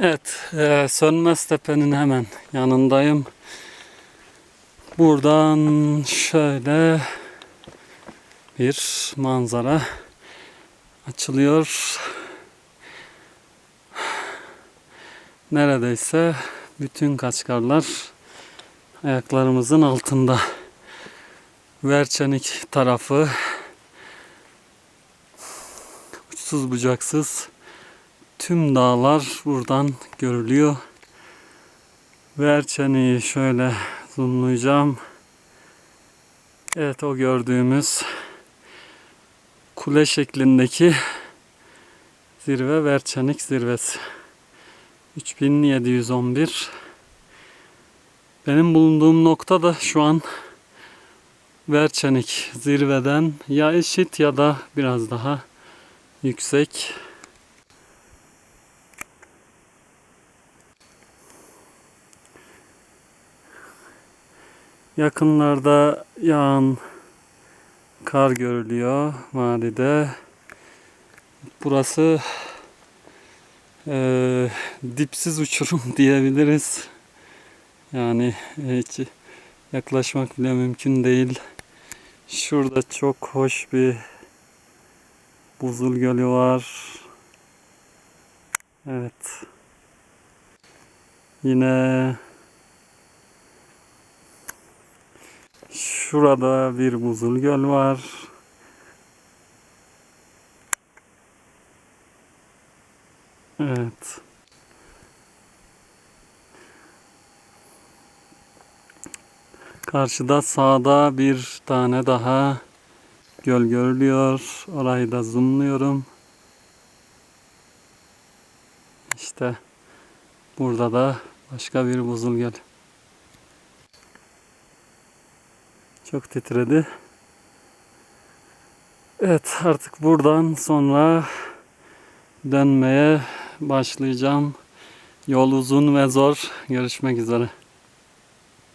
Evet, e, Sönmez Tepe'nin hemen yanındayım. Buradan şöyle bir manzara açılıyor. Neredeyse bütün kaçkarlar ayaklarımızın altında. Verçenik tarafı uçsuz bucaksız tüm dağlar buradan görülüyor. Verçenik'i şöyle zoomlayacağım. Evet o gördüğümüz kule şeklindeki zirve Verçenik zirvesi. 3711 Benim bulunduğum nokta da şu an Verçenik zirveden ya eşit ya da biraz daha yüksek. Yakınlarda yağan kar görülüyor vadide. Burası eee, dipsiz uçurum diyebiliriz. Yani hiç yaklaşmak bile mümkün değil. Şurada çok hoş bir buzul gölü var. Evet. Yine şurada bir buzul göl var. Evet. Karşıda sağda bir tane daha göl görülüyor. Orayı da zoomluyorum. İşte burada da başka bir buzul göl. Çok titredi. Evet artık buradan sonra dönmeye başlayacağım. Yol uzun ve zor. Görüşmek üzere.